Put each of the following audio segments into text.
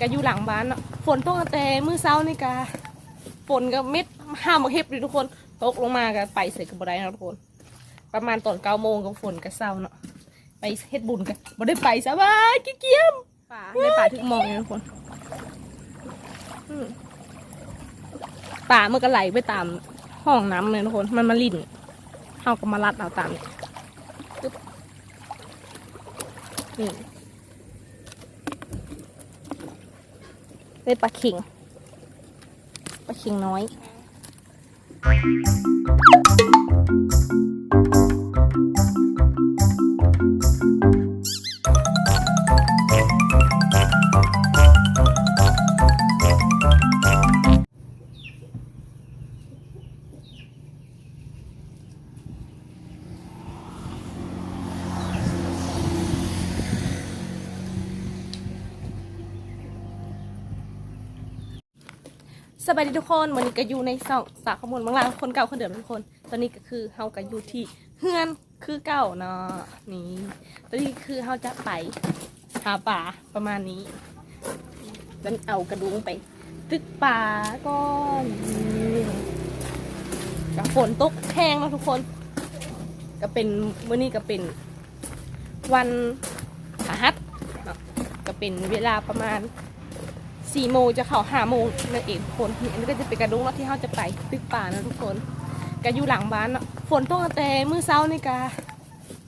ก็อยู่หลังบ้านเนาะฝนตกตั้งแต่มื้อเช้านี่กะฝนก็เม็ดห้ามมาเฮ็บเลยทุกคนตกลงมาก็ไปใส่กับบ่ได้เนาะทุกคน ประมาณตอนเก้าโมงก็ฝนก็เศร้าเนาะไปเฮ็ดบุญกันบ่ได้ไปสบายขี้เกียจป่าในป่าถึงมองเลยทุกคนอืมป่ามันก็ไหลไปตามห้องน้ำเลยทุกคนมันมาลิ่นเฮาก็มาลัดเอาตามนี่ปึ๊บนี่ ได้ปลาเข่งปลาเข่งน้อย วัสดีทุกคนวันนี้ก็อยู่ในสองสาขมวลบางลางคนเก่าคนเดิมทุกคน ตอนนี้ก็คือเฮาก็อยู่ที่เฮือนคือเก่าเนาะนี่ตอนนี้คือเฮาจะไปหาป่าประมาณนี้จะเอากระดุงไป ตึกป่าก่อนกับฝนตกแห้งเนาะทุกคน ก็เป็นวันนี้ก็เป็น วันพฤหัสก็เป็นเวลาประมาณ สี่โมงจะเข้าห้าโมงนั่นเองทุกคนนี่อันนี้ก็จะเป็นกระดุงเนาะที่เขาจะไปตึกป่านะทุกคนก็อยู่หลังบ้านเนาะฝนตกตั้งแต่มื้อเช้านี่กะ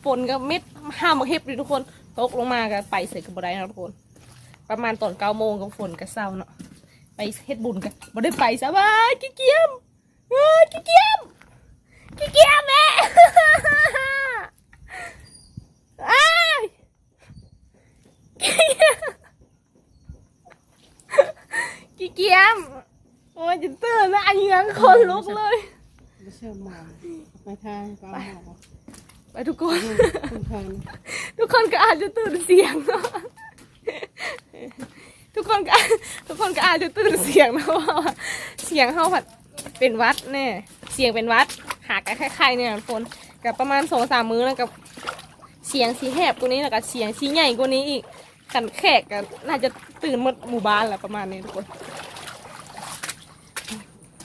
ฝนก็เม็ดห้ามาเฮ็บเลยทุกคนตกลงมาก็ไปใส่กับบ่ไดนะทุกคน ประมาณตอนเก้าโมงก็ฝนก็เศร้าเนาะไปเฮ็ดบุญกันบ่ได้ไปสบายขี้เกียจเอ้ยขี้เกียจขี้เกียจแม่ อ้ายขี้เกียจ โอ้ยจะตื่นแล้วอันยังคนลุกเลย ไม่เชื่อหมอไปทางก็เอาหมอไปทุกคน คุณทางทุกคนก็อาจจะตื่นเสียงเนอะทุกคนก็ทุกคนก็อาจจะตื่นเสียงนะว่าเสียงเขาผัดเป็นหวัดแน่เสียงเป็นหวัด หากันคล้ายๆเนี่ยทุกคนกับประมาณสองสามมื้อแล้วกับเสียงสีแหบกว่านี้แล้วกับเสียงสีใหญ่กว่านี้อีกกันแขกกันน่าจะตื่นหมดหมู่บ้านแหละประมาณนี้ทุกคน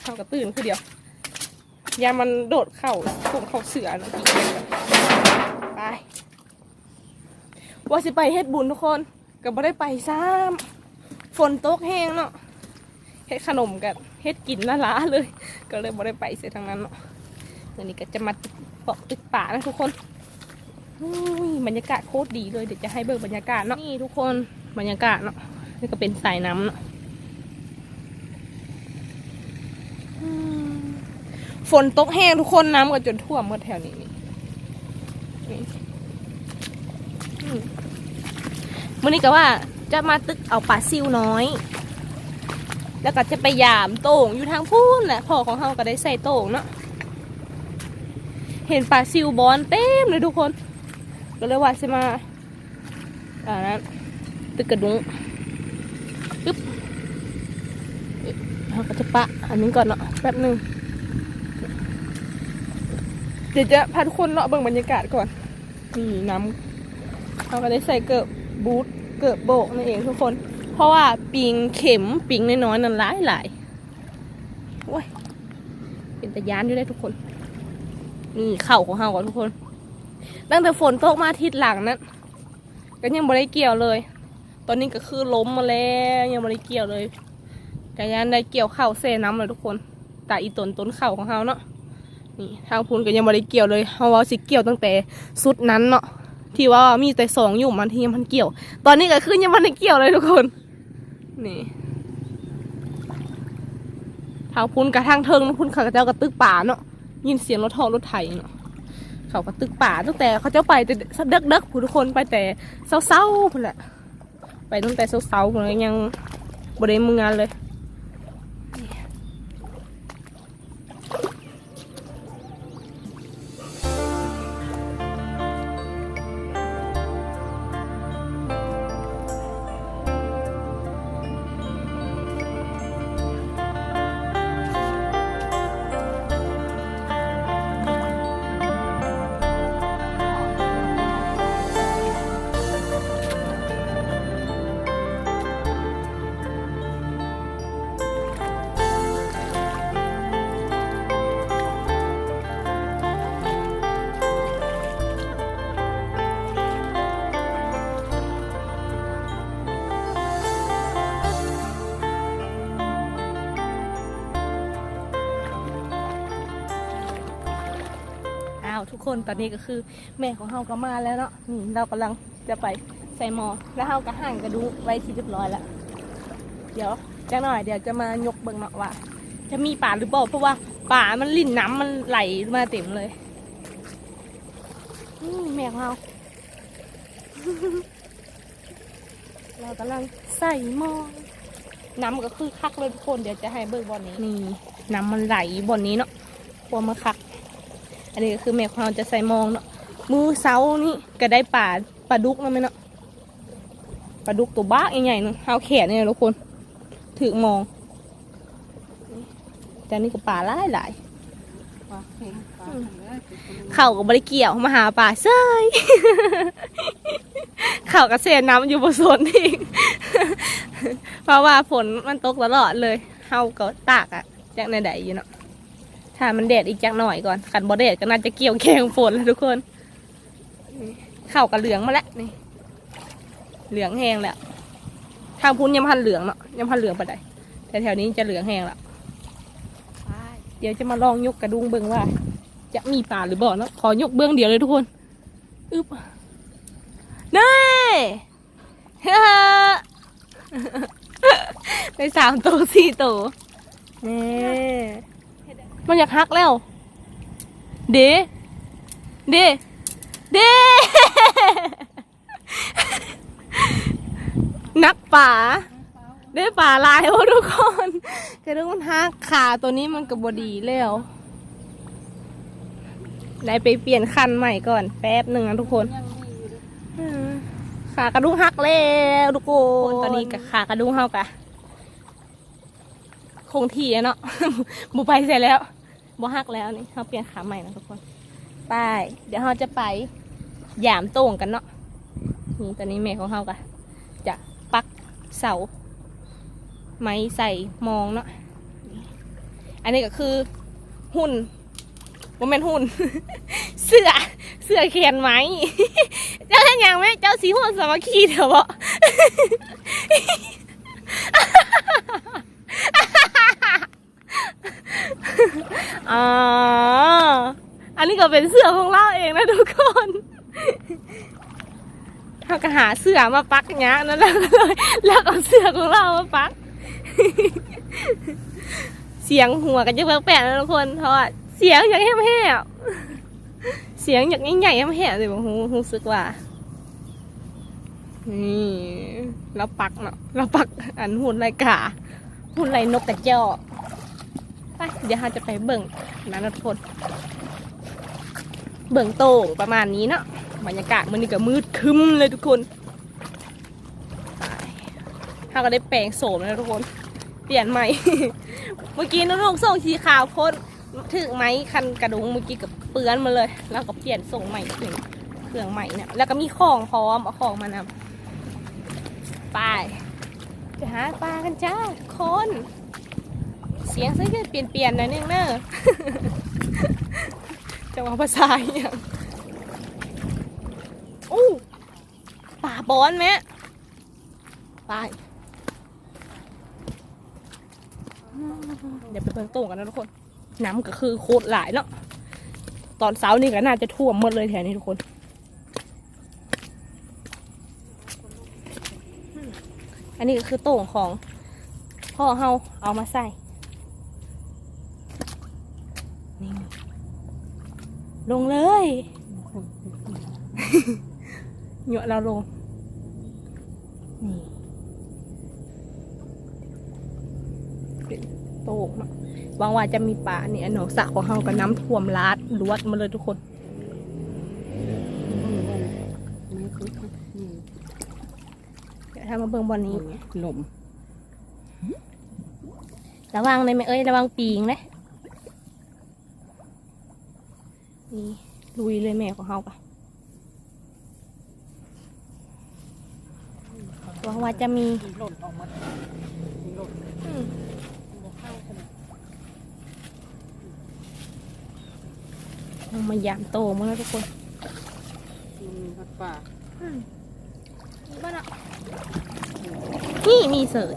เขาก็ตื่นคือเดียวยามันโดดเข่าพวกเขาเสือนะไปว่าสิไปเฮ็ดบุญทุกคนก็บ่ได้ไปซ้ำฝนตกแห้งเนาะเฮ็ดขนมกันเฮ็ดกินละล้าเลย ก็เลยบ่ได้ไปเสียทางนั้นเนาะวันนี้ก็จะมาเปาะตึกป่านะทุกคนบรรยากาศโคตรดีเลยเดี๋ยวจะให้เบิกบรรยากาศเนาะนี่ทุกคนบรรยากาศเนาะนี่ก็เป็นสายน้ำเนาะอืม ฝนตกแห้งทุกคนน้ำก็จนท่วมหมดแถวนี้นี่มื่อนี้ก็ว่าจะมาตึกเอาปลาซิวน้อย แล้วก็จะไปยามโต่งอยู่ทางพูนแหละพ่อของเฮาก็ได้ใส่โต่งเนาะเห็นปลาซิวบอลเต็มเลยทุกคน ก็เลยว่าจะมาอ่านั้นตึกกระดุงปึ๊บเราก็จะปะอันนี้ก่อนเนาะแป๊บหนึ่ง เดี๋ยวจะพาทุกคนเลาะเบิ่งบรรยากาศก่อน นี่น้ำเราก็ได้ใส่เกิบบูทเกิบโบกนั่นเองทุกคน เพราะว่าปิงเข็มปิงน้อยๆนั้นหลายหลายโอ้ยเป็นตะยานอยู่ได้ทุกคน นี่เข่าของเฮาก่อนทุกคน ตั้งแต่ฝนตกมาทิศหลังนั้นก็ยังบ่ได้เกี่ยวเลย ตอนนี้ก็คือล้มมาแล้วยังบ่ได้เกี่ยวเลยกยันได้เกี่ยวเข่าเซน้ำเลยทุกคนแต่อีต้นต้นเข่าของเฮาเนาะ นี่ทางพูนก็ยังบ่ได้เกี่ยวเลยเฮาว่าสิเกี่ยวตั้งแต่สุดนั้นเนาะที่ว่ามีแต่สองอยู่มันที่ยังมันเกี่ยว ตอนนี้ก็คือยังมันเกี่ยวเลยทุกคนนี่ทางพุ้นกับทางเทิงพุ้นเขาเจ้ากระตึกป่าเนาะยินเสียงรถทอรถไถเนาะเขาก็ตึกป่าตั้งแต่เขาเจ้าไปแต่เด็กเด็กผู้ทุกคนไปแต่เศร้าๆพุ่นแหละไปตั้งแต่เศร้าๆพุ่นเลยยังบริเวณมืองานเลย คนตอนนี้ก็คือแม่ของเฮาก็มาแล้วเนาะนี่เรากำลังจะไปใส่หมอแล้วเฮาก็หั่นกระดูกไว้ที่เรียบร้อยแล้วเดี๋ยวจังหน่อยเดี๋ยวจะมายกเบิ่งเนาะว่า จะมีป่าหรือเปล่าเพราะว่าป่ามันลิ่นน้ำมันไหลมาเต็มเลยอืมแม่ของเราเรากำลังใส่หม้อน้ำก็คือคักเลยทุกคนเดี๋ยวจะให้เบิ่งบอนนี้นี่น้ำมันไหลบอนนี้เนาะพวมาคัก อันนี้ก็คือแม่ของเราจะใส่หมองเนาะมือเสานี่ก็ได้ป่าปลาดุกเนาะแม่เนาะปลาดุกตัวบ้าใหญ่ๆเนาะเท้าแขนเนี่ยทุกคนถือมองแต่นี่ก็ป่าหลายหลายปลาเค็มปลาเนื้อๆเข่าก็บริเกี่ยวมาหาป่าเซยเข่ากับเศษน้ำอยู่บนโซนนี่เพราะว่าฝนมันตกตลอดเลยเฮาก็ตากอะจากในใดอยู่เนาะ ถ้ามันแดดอีกจักหน่อยก่อนขันบ่แดดก็น่าจะเกี่ยวแข่งฝนแล้วทุกคนเข่ากับเหลืองมาแล้วนี่เหลืองแห้งแล้วทางพุ้นยังพันเหลืองเนาะยังพันเหลืองไปได้แต่แถวนี้จะเหลืองแห้งแล้วเดี๋ยวจะมาลองยกกระดุงเบิ้งว่า จะมีป่าหรือบ่อเนาะขอยกเบื้องเดียวเลยทุกคนอึบนี่ฮ่าได้สามตัวสี่ตัวนี่ มันอยากฮักแล้ว เดเดเดนักป่าได้ป่าลายโอ้ทุกคนกระดูกมันหักขาตัวนี้มันกับบดีแล้วได้ไปเปลี่ยนคันใหม่ก่อน แป๊บหนึ่งนะทุกคนขากระดุงหักแล้วทุกคนตอนนี้กับขากระดุงเฮากะคงที่อะเนาะบูไปเสร็จแล้ว บูหักแล้วนี่เขาเปลี่ยนขาใหม่นะทุกคนไปเดี๋ยวเราจะไปหยามโต่งกันเนาะนี่ตอนนี้แม่ของเขากะจะปักเสา ไม้ใส่มองเนาะอันนี้ก็คือหุ่นว่าเป็นหุ่น เสื้อเสื้อเขียนไหม เจ้าเห็นยังไหมเจ้าสีหัวสามัคคีเถอะบ่ อ๋อ อันนี้ก็เป็นเสื้อของเราเองนะทุกคนเราก็หาเสื้อมาปักเนี้ยนั่นแหละแล้วก็เอาเสื้อของเรามาปัก เสียงหัวกันจะแปลกๆนะทุกคนเพราะเสียงอย่างแห้งๆเสียงอย่างใหญ่ๆแห้งๆเลยผมรู้สึกว่านี่เราปักเนาะเราปักอันหุ่นไรกาหุ่นไรนกกระจอก ไปเดี๋ยวเราจะไปเบิ่งนะทุกคนเบิ่งโต่งประมาณนี้เนาะบรรยากาศมันนี่ก็มืดคึมเลยทุกคนเราก็ได้แปลงโสมแล้วทุกคน เปลี่ยนใหม่ เมื่อกี้น้องส่งสีขาวพ่นถึงไหมคันกระดุงเมื่อกี้กับเปื้อนมาเลย แล้วก็เปลี่ยนส่งใหม่ถึงเครื่องใหม่เนี่ย แล้วก็มีของพร้อมเอาของมานำไปจะหาปลากันจ้าคน เสียงซึ่งเปลี่ยนเปลี่ยนหน่อยนึงเนอะจะว่าภาษาอย่างอู้ป่าบอนไหมไปเดี๋ยวไปเบิ่งโต่งกันนะทุกคน น้ำก็คือโคตรหลายเนาะตอนเช้านี่ก็น่าจะท่วมหมดเลยแถวนี้ทุกคนอันนี้ก็คือโต่งของพ่อเฮาเอามาใส่ นี่ลงเลยเหยอะเราลง นี่เป็นโต่งเนาะหวังว่าจะมีป่าเนี่ยหนองสระของเฮาก็น้ำท่วมลาดลวดมาเลยทุกคนไม่คุยนี่เดี๋ยวถ้ามาเบิ่งบอลนี้หลมระวังเลยไหมเอ้ย ระวังปีงนะ นี่ลุยเลยแม่ของเฮาปะหวังว่าจะมีหล่นออกมาหล่นอืมบ่เข้ากันเอามายามโตมั้งนะทุกคนมีผัดป่าบ้านอะนี่มีเสย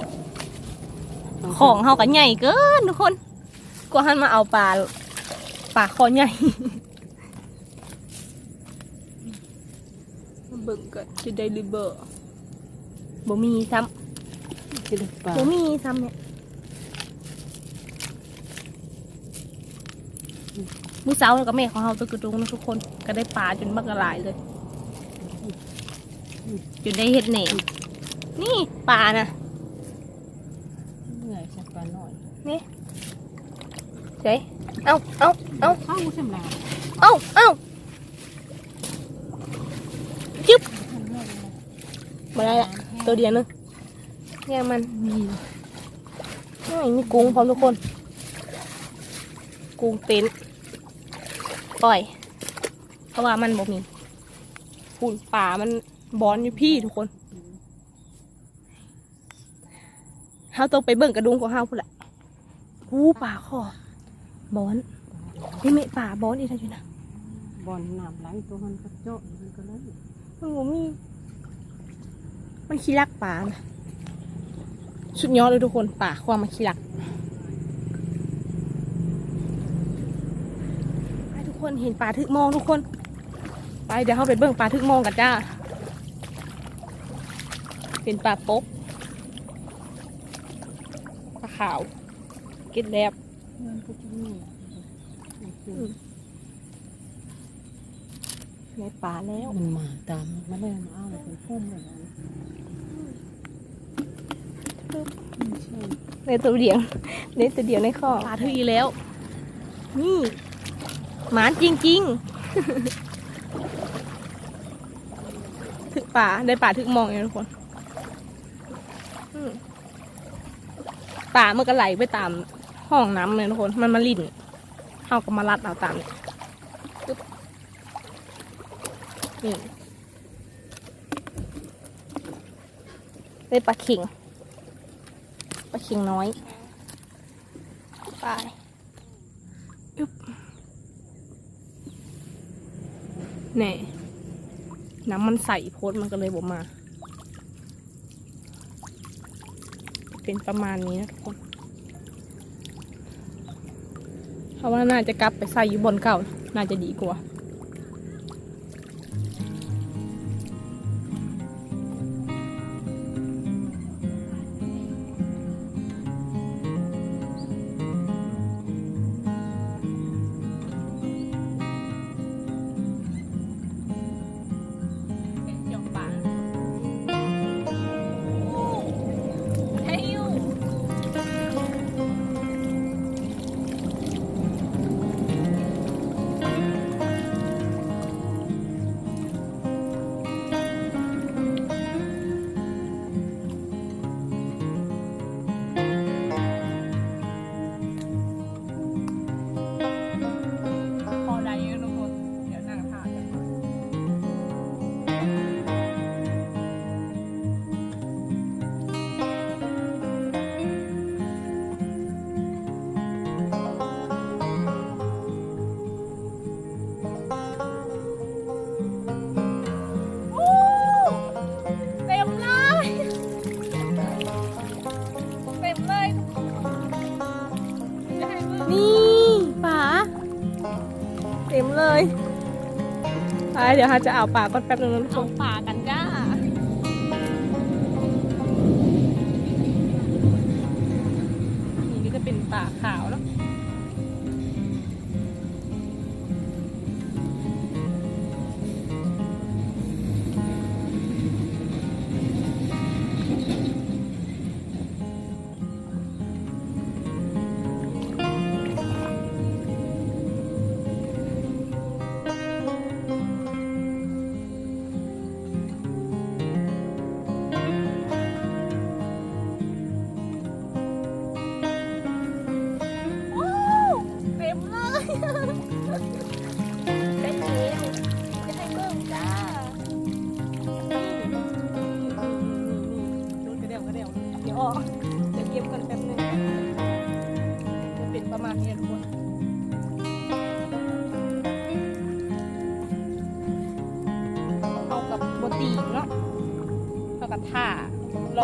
ของเฮากันใหญ่เกินทุกคน กว่าหันมาเอาปลาปลาคอใหญ่ เบิ่งกันจะได้หรือเบอร์บ่มีซ้จะได้ปลาำบ่มีซ้ำเนี่ยมื้อเช้าแล้วก็แม่ของเฮาตัวกระดุงนะทุกคนก็ได้ปลาจนบักละลายเลยจนได้เฮ็ดแหนมนี่ปลานะเหนื่อยสักปลาหน่อยนี่เจ๊เอ้าเอ้าเอ้าเข้าใช่ไหมล่ะเอ้าเอ้าจึ๊บ ทำแม่เลยนะ มาได้ละตัวเดียวนึงเนี่ยมันมีนี่มีกุ้งพร้อมทุกคน กุ้งเต็นปล่อย เพราะว่ามันบ่มีปูนป่ามันบอนอยู่พี่ทุกคนเฮาต้องไปเบิ่งกระดุงของเฮาพุ่นละหูป่าคอบอนนี่เมะป่าบอนอีกท่านอยู่นะบอลน้ำไหลตัวมันก็เจาะมันก็เลยมันบ่มี มันขี้รักป่านะสุดยอดเลยทุกคนป่าความมันขี้รักไปทุกคนเห็นป่าทึกมองทุกคน ไปเดี๋ยวเข้าไปเบิ่งป่าทึกมองกันจ้าเป็นป่าปกป่าขาว เก็ดแลบมันก็จะมี ในป่าแล้วมันมาตามมาเลยมาเอาเลยเป็นพุ่มเลยนะไม่ใช่ในตัวเดียวในตัวเดียวในข้อปลาทึกอีกแล้ว นี่หมานจริงๆ ถึกป่าได้ป่าถึกมองอย่างทุกคนอืมป่ามันก็ไหลไปตามห้องน้ำเลยทุกคน มันมาลิ่นเขาก็มาลัดเอาตามนี่ปึ๊บ นี่ได้ปลาข็งปลาข็งน้อย ไปอึ๊บแน่น้ำมันใสโพดมันก็เลยบ่มา เป็นประมาณนี้นะทุกคนเพราะว่าน่าจะกลับไปใส่อยู่บนเก่า น่าจะดีกว่า ดี๋ยวฮะจะเอาป่าก่อนแป๊บนึงนะเอาป่ากัน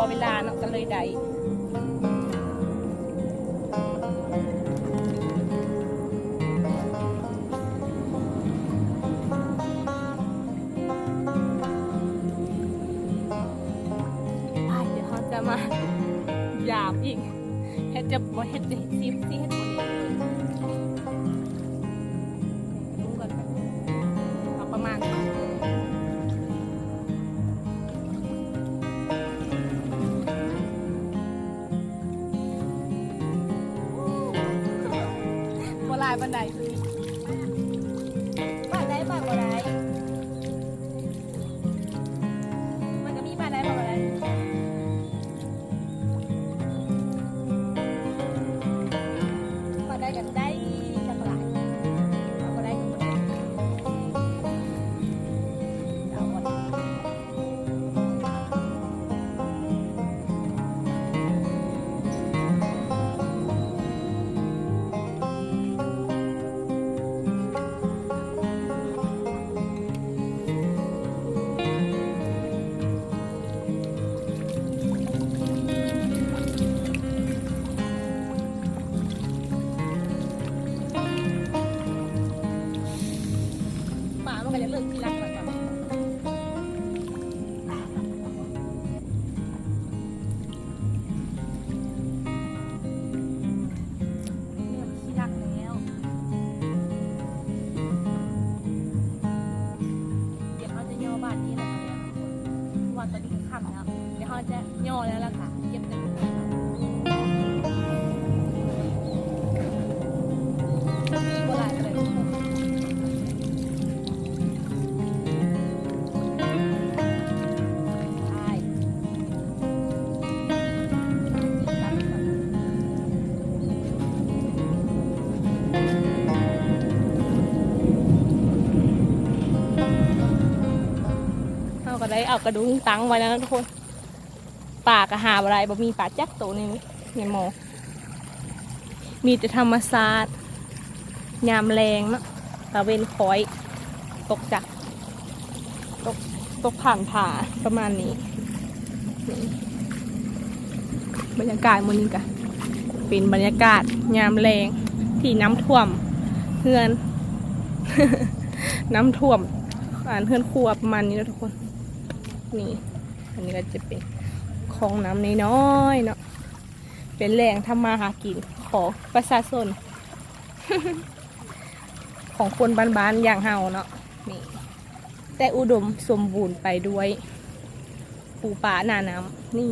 เวลาเนาะก็เลยได้จะมาหยาบอีกแค่จะบ่เห็ดจะเฮ็ดซิบซิเฮ็ดบ่ ได้เอากระดุมตั้งไว้แล้วนะทุกคนป่ากระหาอะไรบ่มีป่าจักตัวนึงในหมอมีแต่ธรรมศาสตร์ยามแรงเนาะตะเวนคอย ตกจักตกตกผ่านผาประมาณนี้บรรยากาศมื้อนี้กะเป็นบรรยากาศยามแรงที่น้ำท่วมเฮือน น้ำท่วมอ่านเฮือนครัวประมาณนี้นะทุกคน นี่ อันนี้ก็จะเป็นคลองน้ำน้อยๆเนาะ เป็นแหล่งทำมาหากินของประชาชน ของคนบ้านๆอย่างเฮาเนาะ นี่ แต่อุดมสมบูรณ์ไปด้วยปูป่าหนาน้ำนี่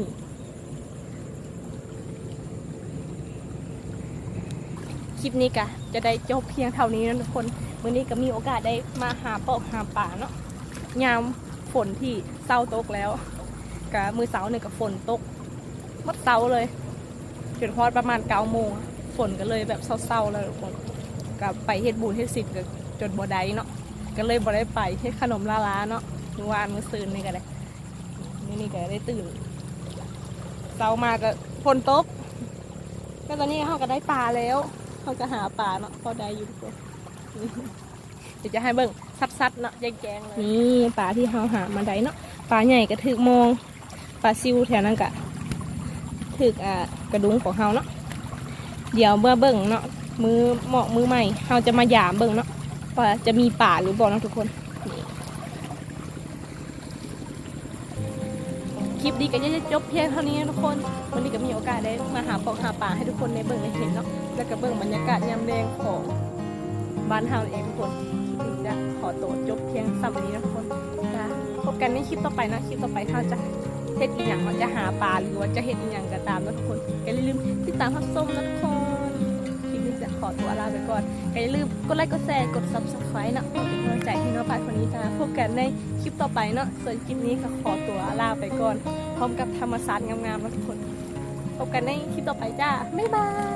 คลิปนี้กะจะได้จบเพียงเท่านี้นะทุกคนวันนี้ก็มีโอกาสได้มาหาปอกหาป่าเนาะยาม ฝนที่เศร้าตกแล้วกะมือเสาเนี่ยกับฝนตกมัดเสาเลยจนพอดประมาณเก้าโมงฝนก็เลยแบบเศร้าๆแล้วกับไปเฮ็ดบุญเฮ็ดศิลป์ก็จนบ่ได้เนาะก็เลยบ่ได้ไปเฮ็ดขนมลาลาเนาะเมื่อวานมื้อซืนนี่ก็ได้นี่นี่ก็ได้ตื่นเช้ามาก็ฝนตกก็ตอนนี้เขาก็ได้ปลาแล้วเขาก็หาปลาเนาะพอได้อยู่ทุกคนเดี๋ยวจะให้เบิ่ง ซัดๆเนาะแจงๆเลยนี่ปลาที่เราหามาได้เนาะปลาใหญ่ก็ถึกมองปลาซิวแถวนั้นกะถึกอ่ากระดุงของเฮาเนาะเดี๋ยวเมื่อเบิ่งเนาะมือเหมาะมือใหม่เฮาจะมาหยามเบิ่งเนาะว่าจะมีป่าหรือบ่เนาะทุกคนนี่คลิปนี้ก็จะจบเพียงเท่านี้นะทุกคน วันนี้ก็มีโอกาสได้มาหาปอกหาป่าให้ทุกคนได้เบิ่งได้เห็นเนาะแล้วก็เบิ่งบรรยากาศยามแรงของบ้านเฮาเองทุกคน จะขอตัวจบเพียงสัมนี้นะทุกคนจะพบกันในคลิปต่อไปนะคลิปต่อไปถ้าจะเฮ็ดอีหยังว่าจะหาปลาหรือว่าจะเฮ็ดอีหยังก็ตามนะทุกคนก็อย่าลืมติดตามรับชมนะทุกคนคลิปนี้จะขอตัวลาไปก่อนก็อย่าลืมกดไลค์กดแชร์กด subscribe นะเพื่อเป็นกำลังใจให้น้องปลาคนนี้จ้าพบกันในคลิปต่อไปเนาะส่วนคลิปนี้ก็ขอตัวลาไปก่อน พร้อมกับธรรมศาสตร์งามๆนะทุกคน พบกันในคลิปต่อไปจ้าบ๊ายบาย